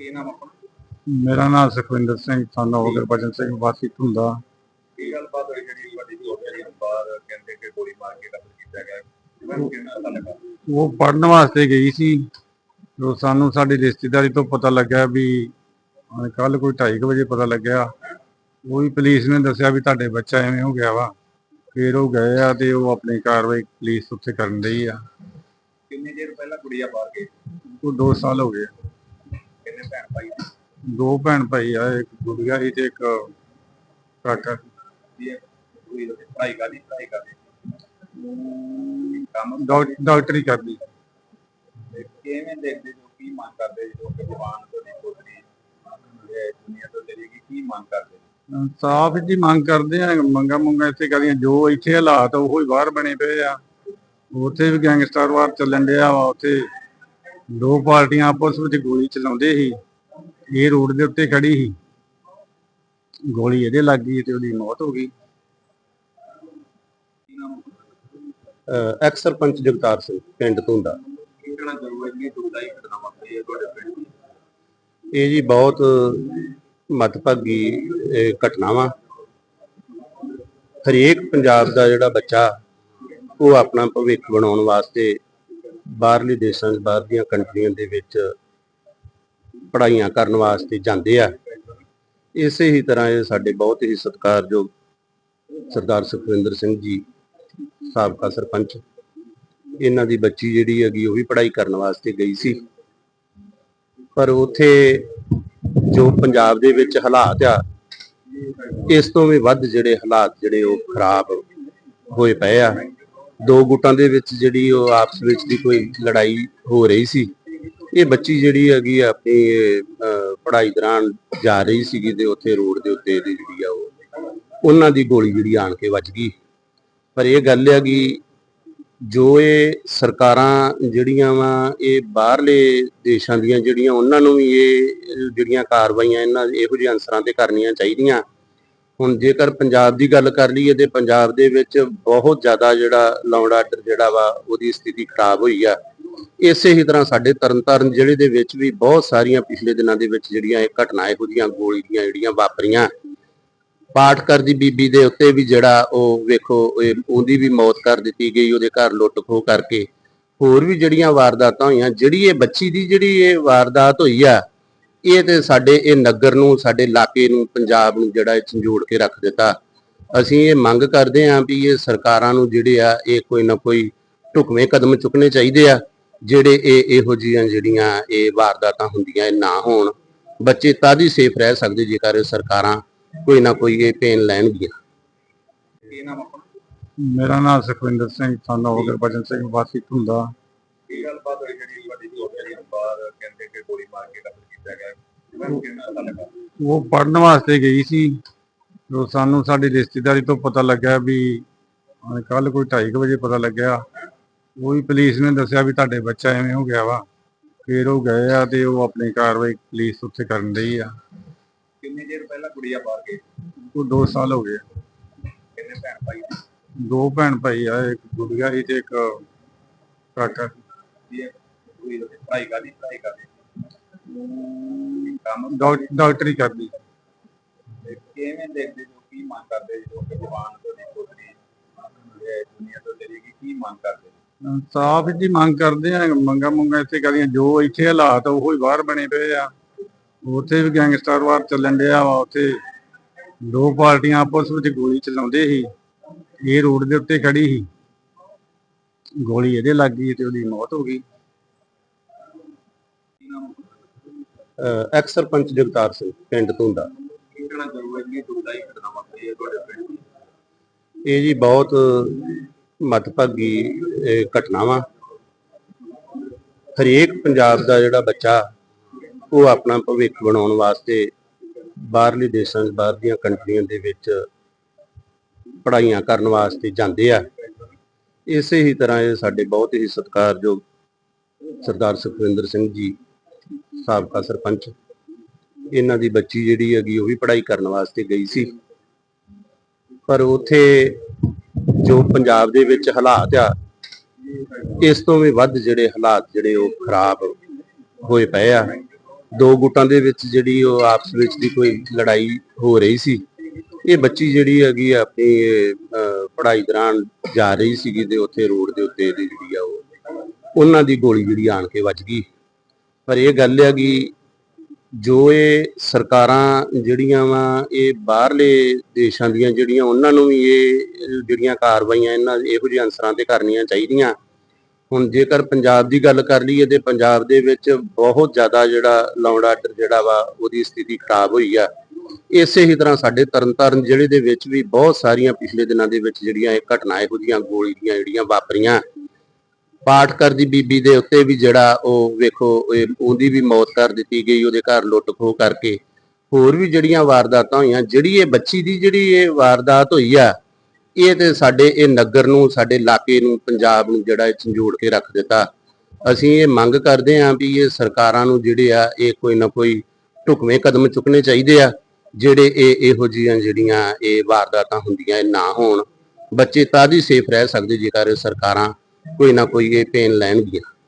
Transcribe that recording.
ਕੀ ਨਾਮ ਆਪਣਾ? ਮੇਰਾ ਨਾਮ ਸੁਖਵਿੰਦਰ ਸਿੰਘ son of ਗੁਰਬਚਨ ਸਿੰਘ ਵਾਸੀ ਧੁੰਦਾ। ਕੀ ਗੱਲਬਾਤ ਹੋਈ ਜਿਹੜੀ ਦੀ ਹੋਟਲ ਦੇ ਬਾਹਰ ਕਹਿੰਦੇ ਕਿ ਗੋਲੀ ਮਾਰ ਕੇ ਕਤਲ ਕੀਤਾ ਗਿਆ? ਮੈਨੂੰ ਕਿੰਨਾ ਪਤਾ ਲੱਗਾ ਉਹ ਪੜਨ ਵਾਸਤੇ ਗਈ ਸੀ। ਜੋ ਸਾਨੂੰ ਸਾਡੀ ਰਿਸ਼ਤੇਦਾਰੀ ਤੋਂ ਪਤਾ ਲੱਗਾ ਵੀ ਕੱਲ ਕੋਈ 2:30 ਵਜੇ ਪਤਾ ਲੱਗਿਆ। ਉਹ ਵੀ ਪੁਲਿਸ ਨੇ ਦੱਸਿਆ ਵੀ ਤੁਹਾਡੇ ਬੱਚਾ ਐਵੇਂ ਹੋ ਗਿਆ ਵਾ। ਫਿਰ ਉਹ ਗਏ ਆ ਤੇ ਉਹ ਆਪਣੀ ਕਾਰਵਾਈ ਪੁਲਿਸ ਉੱਥੇ ਕਰਨ ਰਹੀ ਆ। ਕਿੰਨੇ ਚਿਰ ਪਹਿਲਾਂ ਕੁੜੀਆਂ ਬਾਹਰ ਗਈ? ਉਹ 2 ਸਾਲ ਹੋ ਗਏ। ਕਿੰਨੇ ਭੈਣ ਭਾਈ ਨੇ? ਦੋ ਭੈਣ ਭਾਈ ਆ ਇੱਕ ਗੁੜੀਆ ਸੀ ਤੇ ਇੱਕ ਕਾਕਾ। ਵੀ ਇਹ ਕੁੜੀ ਦੀ ਪੜ੍ਹਾਈ ਕਰਦੀ ਪੜ੍ਹਾਈ ਕਰਦੀ। ਕੰਮ ਡਾਕ- ਡਾਕਟਰੀ ਕਰਦੀ। ਤੇ ਕਿਵੇਂ ਦੇਖਦੇ ਜੋ ਕੀ ਮੰਗ ਕਰਦੇ ਜੋ ਕਿ ਜਵਾਨ ਤੁਹਾਡੀ ਪੁੱਤਰੀ ਇਹ ਦੁਨੀਆ ਤੋਂ ਚਲੇਗੀ ਕੀ ਮੰਗ ਕਰਦੇ? ਸਾਫ਼ ਜੀ ਮੰਗ ਕਰਦੇ ਆ ਮੰਗਾ ਮੰਗਾ ਇੱਥੇ ਕਰੀਆਂ ਜੋ ਇੱਥੇ ਹਾਲਾਤ ਉਹ ਹੀ ਬਾਹਰ ਬਣੇ ਪਏ ਆ। ਉੱਥੇ ਵੀ ਗੈਂਗਸਟਰ ਵਾਰ ਚੱਲਣ ਡਿਆ ਵਾ ਉੱਥੇ ਦੋ ਪਾਰਟੀਆਂ ਆਪਸ ਵਿੱਚ ਗੋਲੀ ਚਲਾਉਂਦੇ ਸੀ। ਇਹ ਰੋਡ ਦੇ ਉੱਤੇ ਖੜੀ ਸੀ। ਗੋਲੀ ਇਹਦੇ ਲੱਗ ਗਈ ਤੇ ਉਹਦੀ ਮੌਤ ਹੋ ਗਈ। ਐਕਸ ਸਰਪੰਚ ਜਗਤਾਰ ਸਿੰਘ ਪਿੰਡ ਧੁੰਦਾ। ਇਹ ਜੀ ਬਹੁਤ ਮਤਭਾਗੀ ਇਹ ਘਟਨਾ ਵਾ ਹਰੇਕ ਪੰਜਾਬ ਦਾ ਜਿਹੜਾ ਬੱਚਾ ਉਹ ਆਪਣਾ ਭਵਿੱਖ ਬਣਾਉਣ ਵਾਸਤੇ ਬਾਹਰਲੇ ਦੇਸ਼ਾਂ 'ਚ ਬਾਹਰ ਦੀਆਂ ਕੰਟਰੀਆਂ ਦੇ ਵਿੱਚ ਪੜ੍ਹਾਈਆਂ ਕਰਨ ਵਾਸਤੇ ਜਾਂਦੇ ਆ। ਇਸੇ ਹੀ ਤਰ੍ਹਾਂ ਇਹ ਸਾਡੇ ਬਹੁਤ ਹੀ ਸਤਿਕਾਰਯੋਗ ਸਰਦਾਰ ਸੁਖਵਿੰਦਰ ਸਿੰਘ ਜੀ, ਸਾਬਕਾ ਸਰਪੰਚ। ਇਹਨਾਂ ਦੀ ਬੱਚੀ ਜਿਹੜੀ ਹੈਗੀ ਉਹ ਵੀ ਪੜ੍ਹਾਈ ਕਰਨ ਵਾਸਤੇ ਗਈ ਸੀ। ਪਰ ਉਥੇ ਜੋ ਪੰਜਾਬ ਦੇ ਵਿੱਚ ਹਾਲਾਤ ਆ, ਇਸ ਤੋਂ ਵੀ ਵੱਧ ਜਿਹੜੇ ਹਾਲਾਤ ਜਿਹੜੇ ਉਹ ਖਰਾਬ ਹੋਏ ਪਏ ਆ। ਦੋ ਗੁੱਟਾਂ ਦੇ ਵਿੱਚ ਜਿਹੜੀ ਉਹ ਆਪਸ ਵਿੱਚ ਦੀ ਕੋਈ ਲੜਾਈ ਹੋ ਰਹੀ ਸੀ। ਇਹ ਬੱਚੀ ਜਿਹੜੀ ਹੈਗੀ ਆ ਆਪਣੀ ਅਹ, ਪੜ੍ਹਾਈ ਦੌਰਾਨ ਜਾ ਰਹੀ ਸੀਗੀ ਤੇ ਉੱਥੇ ਰੋਡ ਦੇ ਉੱਤੇ ਦੀ ਜਿਹੜੀ ਆ ਉਹ ਉਹਨਾਂ ਦੀ ਗੋਲੀ ਜਿਹੜੀ ਆਣ ਕੇ ਵੱਜ ਗਈ। ਪਰ ਇਹ ਗੱਲ ਹੈਗੀ ਜੋ ਇਹ ਸਰਕਾਰਾਂ ਜਿਹੜੀਆਂ ਵਾ ਇਹ ਬਾਹਰਲੇ ਦੇਸ਼ਾਂ ਦੀਆਂ ਜਿਹੜੀਆਂ ਉਹਨਾਂ ਨੂੰ ਵੀ ਇਹ ਜਿਹੜੀਆਂ ਕਾਰਵਾਈਆਂ ਇਹਨਾਂ ਇਹੋ ਜਿਹੇ ਅਨਸਰਾਂ ਤੇ ਕਰਨੀਆਂ ਚਾਹੀਦੀਆਂ। ਹੁਣ ਜੇਕਰ ਪੰਜਾਬ ਦੀ ਗੱਲ ਕਰ ਲਈਏ ਤੇ ਪੰਜਾਬ ਦੇ ਵਿੱਚ ਬਹੁਤ ਜ਼ਿਆਦਾ ਜਿਹੜਾ ਲਾਉਣ ਆਰਡਰ ਜਿਹੜਾ ਵਾ, ਉਹਦੀ ਸਥਿਤੀ ਖਰਾਬ ਹੋਈ ਆ। ਇਸੇ ਹੀ ਤਰ੍ਹਾਂ ਸਾਡੇ ਤਰਨਤਾਰਨ ਜ਼ਿਲ੍ਹੇ ਦੇ ਵਿੱਚ ਵੀ ਬਹੁਤ ਸਾਰੀਆਂ ਪਿਛਲੇ ਦਿਨਾਂ ਦੇ ਵਿੱਚ ਜਿਹੜੀਆਂ ਇਹ ਘਟਨਾ ਇਹੋ ਜਿਹੀਆਂ ਗੋਲੀ ਦੀਆਂ ਜਿਹੜੀਆਂ ਵਾਪਰੀਆਂ। ਪਾਠਕਰ ਦੀ ਬੀਬੀ ਦੇ ਉੱਤੇ ਵੀ ਜਿਹੜਾ ਉਹ ਵੇਖੋ, ਇਹ ਉਹਦੀ ਵੀ ਮੌਤ ਕਰ ਦਿੱਤੀ ਗਈ, ਉਹਦੇ ਘਰ ਲੁੱਟ ਖੋਹ ਕਰਕੇ। ਹੋਰ ਵੀ ਜਿਹੜੀਆਂ ਵਾਰਦਾਤਾਂ ਹੋਈਆਂ, ਜਿਹੜੀ ਇਹ ਬੱਚੀ ਦੀ ਜਿਹੜੀ ਇਹ ਵਾਰਦਾਤ ਹੋਈ ਆ ਇਹ ਤੇ ਸਾਡੇ ਇਹ ਨਗਰ ਨੂੰ ਸਾਡੇ ਇਲਾਕੇ ਨੂੰ ਪੰਜਾਬ ਨੂੰ ਜਿਹੜਾ ਇਹ ਝੰਜੋੜ ਕੇ ਰੱਖ ਦਿੱਤਾ। ਅਸੀਂ ਇਹ ਮੰਗ ਕਰਦੇ ਹਾਂ ਵੀ ਇਹ ਸਰਕਾਰਾਂ ਨੂੰ ਜਿਹੜੇ ਆ ਇਹ ਕੋਈ ਨਾ ਕੋਈ ਢੁਕਵੇਂ ਕਦਮ ਚੁੱਕਣੇ ਚਾਹੀਦੇ ਆ ਜਿਹੜੇ ਇਹ ਇਹੋ ਜਿਹੀਆਂ ਜਿਹੜੀਆਂ ਇਹ ਵਾਰਦਾਤਾਂ ਹੁੰਦੀਆਂ ਇਹ ਨਾ ਹੋਣ। ਬੱਚੇ ਤਦ ਹੀ ਸੇਫ ਰਹਿ ਸਕਦੇ ਜੇਕਰ ਇਹ ਸਰਕਾਰਾਂ ਕੋਈ ਨਾ ਕੋਈ ਇਹ ਪੇਨ ਲੈਣਗੀਆਂ। ਕੀ ਨਾਮ ਆਪਣਾ? ਮੇਰਾ ਨਾਮ ਸੁਖਵਿੰਦਰ ਸਿੰਘ of ਗੁਰਬਚਨ ਸਿੰਘ ਵਾਸੀ ਧੁੰਦਾ। ਕੀ ਗੱਲਬਾਤ ਹੋਈ ਜਿਹੜੀ ਤੁਹਾਡੀ ਦੀ ਹੋਟਲ ਦੇ ਬਾਹਰ ਕਹਿੰਦੇ ਕਿ ਗੋਲੀ ਮਾਰ ਕੇ ਗਿਆ ਪਤਾ ਲੱਗਾ ਉਹ ਪੜਨ ਵਾਸਤੇ ਗਈ ਸੀ। ਜੋ ਸਾਨੂੰ ਸਾਡੀ ਰਿਸ਼ਤੇਦਾਰੀ ਤੋਂ ਪਤਾ ਲੱਗਾ ਵੀ ਕੱਲ ਕੋਈ 2:30 ਵਜੇ ਪਤਾ ਲੱਗਿਆ। ਉਹ ਪੁਲਿਸ ਨੇ ਦੱਸਿਆ ਵੀ ਤੁਹਾਡੇ ਬੱਚਾ ਐਵੇਂ ਹੋ ਗਿਆ ਵਾ। ਫਿਰ ਉਹ ਗਏ ਆ ਤੇ ਉਹ ਆਪਣੀ ਕਾਰਵਾਈ ਪੁਲਿਸ ਉੱਥੇ ਕਰਨ ਰਹੀ ਆ। ਕਿੰਨੇ ਚਿਰ ਪਹਿਲਾਂ ਕੁੜੀਆਂ ਬਾਹਰ ਗਈ? ਉਹ 2 ਸਾਲ ਹੋ ਗਏ। ਕਿੰਨੇ ਭੈਣ ਭਾਈ? ਦੋ ਭੈਣ ਭਾਈ ਆ ਇੱਕ ਗੁੜੀਆ ਸੀ ਤੇ ਇੱਕ ਕਾਕਾ। ਵੀ ਇਹ ਕੁੜੀ ਦੀ ਪੜ੍ਹਾਈ ਕਰਦੀ ਪੜ੍ਹਾਈ ਕਰਦੀ ਕੰਮ ਡਾਕ- ਡਾਕਟਰੀ ਕਰਦੀ। ਤੇ ਕਿਵੇਂ ਦੇਖਦੇ ਜੋ ਕੀ ਮੰਗ ਕਰਦੇ ਜੋ ਕਿ ਜਵਾਨ ਤੁਹਾਡੀ ਪੁੱਤਰੀ ਇਹ ਦੁਨੀਆ ਤੋਂ ਚਲੇਗੀ ਕੀ ਮੰਗ ਕਰਦੇ ਸਾਫ਼ ਜੀ ਮੰਗ ਕਰਦੇ ਆ ਮੰਗਾ ਮੰਗਾ ਇੱਥੇ ਕਰੀਆਂ, ਜੋ ਇੱਥੇ ਹਾਲਾਤ ਉਹ ਹੀ ਬਾਹਰ ਬਣੇ ਪਏ ਆ। ਉੱਥੇ ਵੀ ਗੈਂਗਸਟਰ ਵਾਰ ਚੱਲਣ ਡਿਆ ਵਾ, ਉੱਥੇ ਦੋ ਪਾਰਟੀਆਂ ਆਪਸ ਵਿੱਚ ਗੋਲੀ ਚਲਾਉਂਦੇ ਸੀ, ਇਹ ਰੋਡ ਦੇ ਉੱਤੇ ਖੜੀ ਸੀ। ਗੋਲੀ ਇਹਦੇ ਲੱਗ ਗਈ ਤੇ ਉਹਦੀ ਮੌਤ ਹੋ ਗਈ ਕੀ ਨਾਮ ਐਕਸ ਸਰਪੰਚ ਜਗਤਾਰ ਸਿੰਘ ਪਿੰਡ ਧੁੰਦਾ। ਦੀ? ਇਹ ਜੀ ਬਹੁਤ ਮਤਭਾਗੀ ਇਹ ਘਟਨਾ ਵਾ ਹਰੇਕ ਪੰਜਾਬ ਦਾ ਜਿਹੜਾ ਬੱਚਾ ਉਹ ਆਪਣਾ ਭਵਿੱਖ ਬਣਾਉਣ ਵਾਸਤੇ ਬਾਹਰਲੇ ਦੇਸ਼ਾਂ 'ਚ ਬਾਹਰ ਦੀਆਂ ਕੰਟਰੀਆਂ ਦੇ ਵਿੱਚ ਪੜ੍ਹਾਈਆਂ ਕਰਨ ਵਾਸਤੇ ਜਾਂਦੇ ਆ। ਇਸੇ ਹੀ ਤਰ੍ਹਾਂ ਇਹ ਸਾਡੇ ਬਹੁਤ ਹੀ ਸਤਿਕਾਰਯੋਗ ਸਰਦਾਰ ਸੁਖਵਿੰਦਰ ਸਿੰਘ ਜੀ ਸਾਬਕਾ ਸਰਪੰਚ। ਇਹਨਾਂ ਦੀ ਬੱਚੀ ਜਿਹੜੀ ਹੈਗੀ ਉਹ ਵੀ ਪੜ੍ਹਾਈ ਕਰਨ ਵਾਸਤੇ ਗਈ ਸੀ। ਪਰ ਉਥੇ ਜੋ ਪੰਜਾਬ ਦੇ ਵਿੱਚ ਹਾਲਾਤ ਆ ਇਸ ਤੋਂ ਵੀ ਵੱਧ ਜਿਹੜੇ ਹਾਲਾਤ ਜਿਹੜੇ ਉਹ ਖਰਾਬ ਹੋਏ ਪਏ ਆ। ਦੋ ਗੁੱਟਾਂ ਦੇ ਵਿੱਚ ਜਿਹੜੀ ਉਹ ਆਪਸ ਵਿੱਚ ਦੀ ਕੋਈ ਲੜਾਈ ਹੋ ਰਹੀ ਸੀ। ਇਹ ਬੱਚੀ ਜਿਹੜੀ ਹੈਗੀ ਆਪਣੀ ਅਹ, ਪੜ੍ਹਾਈ ਦੌਰਾਨ ਜਾ ਰਹੀ ਸੀਗੀ ਤੇ ਉੱਥੇ ਰੋਡ ਦੇ ਉੱਤੇ ਇਹਦੀ ਜਿਹੜੀ ਆ ਉਹ ਉਹਨਾਂ ਦੀ ਗੋਲੀ ਜਿਹੜੀ ਆਣ ਕੇ ਵੱਜ ਗਈ। ਪਰ ਇਹ ਗੱਲ ਹੈ ਕਿ ਜੋ ਇਹ ਸਰਕਾਰਾਂ ਜਿਹੜੀਆਂ ਵਾ, ਇਹ ਬਾਹਰਲੇ ਦੇਸ਼ਾਂ ਦੀਆਂ ਜਿਹੜੀਆਂ, ਉਹਨਾਂ ਨੂੰ ਵੀ ਇਹ ਜਿਹੜੀਆਂ ਕਾਰਵਾਈਆਂ ਇਹਨਾਂ ਇਹੋ ਜਿਹੇ ਅਨਸਰਾਂ ਤੇ ਕਰਨੀਆਂ ਚਾਹੀਦੀਆਂ। ਹੁਣ ਜੇਕਰ ਪੰਜਾਬ ਦੀ ਗੱਲ ਕਰ ਲਈਏ ਤੇ ਪੰਜਾਬ ਦੇ ਵਿੱਚ ਬਹੁਤ ਜ਼ਿਆਦਾ ਜਿਹੜਾ ਲਾਉਣ ਆਰਡਰ ਜਿਹੜਾ ਵਾ, ਉਹਦੀ ਸਥਿਤੀ ਖਰਾਬ ਹੋਈ ਆ। ਇਸੇ ਹੀ ਤਰ੍ਹਾਂ ਸਾਡੇ ਤਰਨਤਾਰਨ ਜ਼ਿਲ੍ਹੇ ਦੇ ਵਿੱਚ ਵੀ ਬਹੁਤ ਸਾਰੀਆਂ ਪਿਛਲੇ ਦਿਨਾਂ ਦੇ ਵਿੱਚ ਜਿਹੜੀਆਂ ਇਹ ਘਟਨਾ, ਇਹੋ ਜਿਹੀਆਂ ਗੋਲੀ ਦੀਆਂ ਜਿਹੜੀਆਂ ਵਾਪਰੀਆਂ। ਪਾਠਕਰ ਦੀ ਬੀਬੀ ਦੇ ਉੱਤੇ ਵੀ ਜਿਹੜਾ ਉਹ ਵੇਖੋ ਉਹਦੀ ਵੀ ਮੌਤ ਕਰ ਦਿੱਤੀ ਗਈ, ਉਹਦੇ ਘਰ ਲੁੱਟ ਖੋਹ ਕਰਕੇ। ਹੋਰ ਵੀ ਜਿਹੜੀਆਂ ਵਾਰਦਾਤਾਂ ਹੋਈਆਂ, ਜਿਹੜੀ ਇਹ ਬੱਚੀ ਦੀ ਜਿਹੜੀ ਇਹ ਵਾਰਦਾਤ ਹੋਈ ਆ, ਇਹ ਤੇ ਸਾਡੇ, ਇਹ ਨਗਰ ਨੂੰ, ਸਾਡੇ ਇਲਾਕੇ ਨੂੰ, ਪੰਜਾਬ ਨੂੰ ਜਿਹੜਾ ਇਹ ਝੰਜੋੜ ਕੇ ਰੱਖ ਦਿੱਤਾ। ਅਸੀਂ ਇਹ ਮੰਗ ਕਰਦੇ ਹਾਂ ਵੀ ਇਹ ਸਰਕਾਰਾਂ ਨੂੰ ਜਿਹੜੇ ਆ, ਇਹ ਕੋਈ ਨਾ ਕੋਈ ਢੁਕਵੇਂ ਕਦਮ ਚੁੱਕਣੇ ਚਾਹੀਦੇ ਆ, ਜਿਹੜੇ ਇਹ ਇਹੋ ਜਿਹੀਆਂ ਜਿਹੜੀਆਂ ਇਹ ਵਾਰਦਾਤਾਂ ਹੁੰਦੀਆਂ, ਇਹ ਨਾ ਹੋਣ। ਬੱਚੇ ਤਾਂ ਦੀ ਸੇਫ ਰਹਿ ਸਕਦੇ ਜੇਕਰ ਸਰਕਾਰਾਂ ਕੋਈ ਨਾ ਕੋਈ ਇਹ ਪੇਨ ਲੈਣਗੀਆਂ।